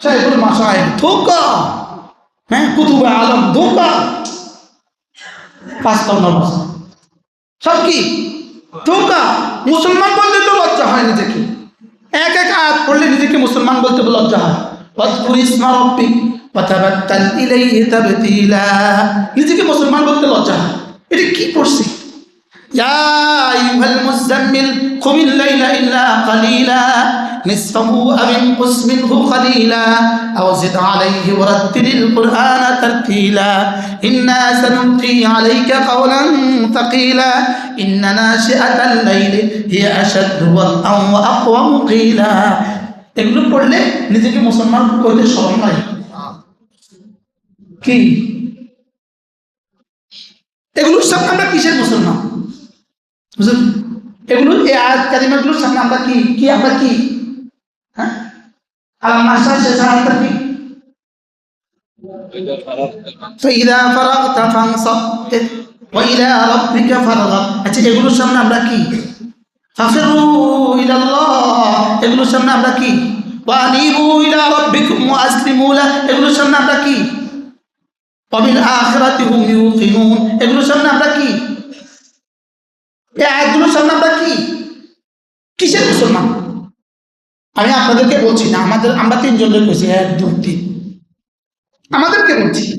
শাইখুল মাসায় ধোকা হ্যাঁ কুতুবে আলম ধোকা পাঁচটা নামাজ সব কি ধোকা মুসলমান বলতে তো লজ্জা হয় নিজেকে এক এক আয়াত পড়লে নিজেকে মুসলমান বলতে লজ্জা হয় واذكر اسم ربك وتبتل إليه تبتيلا নিজেকে মুসলমান বলতে লজ্জা হয় এটা কি পড়ছি يا أيها المزمل قم الليل إلا قليلا نصفه أو انقص منه قليلا أو زد عليه ورتل القرآن ترتيلا إنا سنلقي عليك قولا ثقيلا إن ناشئة الليل هي أشد وطئا وأقوم قيلا এগুলো পড়লে নিজেকে মুসলমান করতে সরম নাই কি এগুলোর সামনে আমরা কিসের মুসলমান বুঝলেন এগুলো এই আয়াত কালিমাগুলোর সামনে আমরা কি কি আমরা কি হ্যাঁ আল্লাহ মাসা শেষ আয়াতটা কি فإذا فرغت فانصب وإلى ربك فارغب আচ্ছা এগুলোর সামনে আমরা কি ففروا إلى الله এগুলোর সামনে আমরা কি وأنيبوا إلى ربكم وأسلموا له এগুলোর সামনে আমরা কি وبالآخرة هم يوقنون এগুলোর সামনে আমরা কি এই আমরা কি? কিসের মুসলমান? আমি আপনাদেরকে বলছি না, আমাদের, আমরা তিনজনের বলছি এক দু তিন। আমাদেরকে বলছি।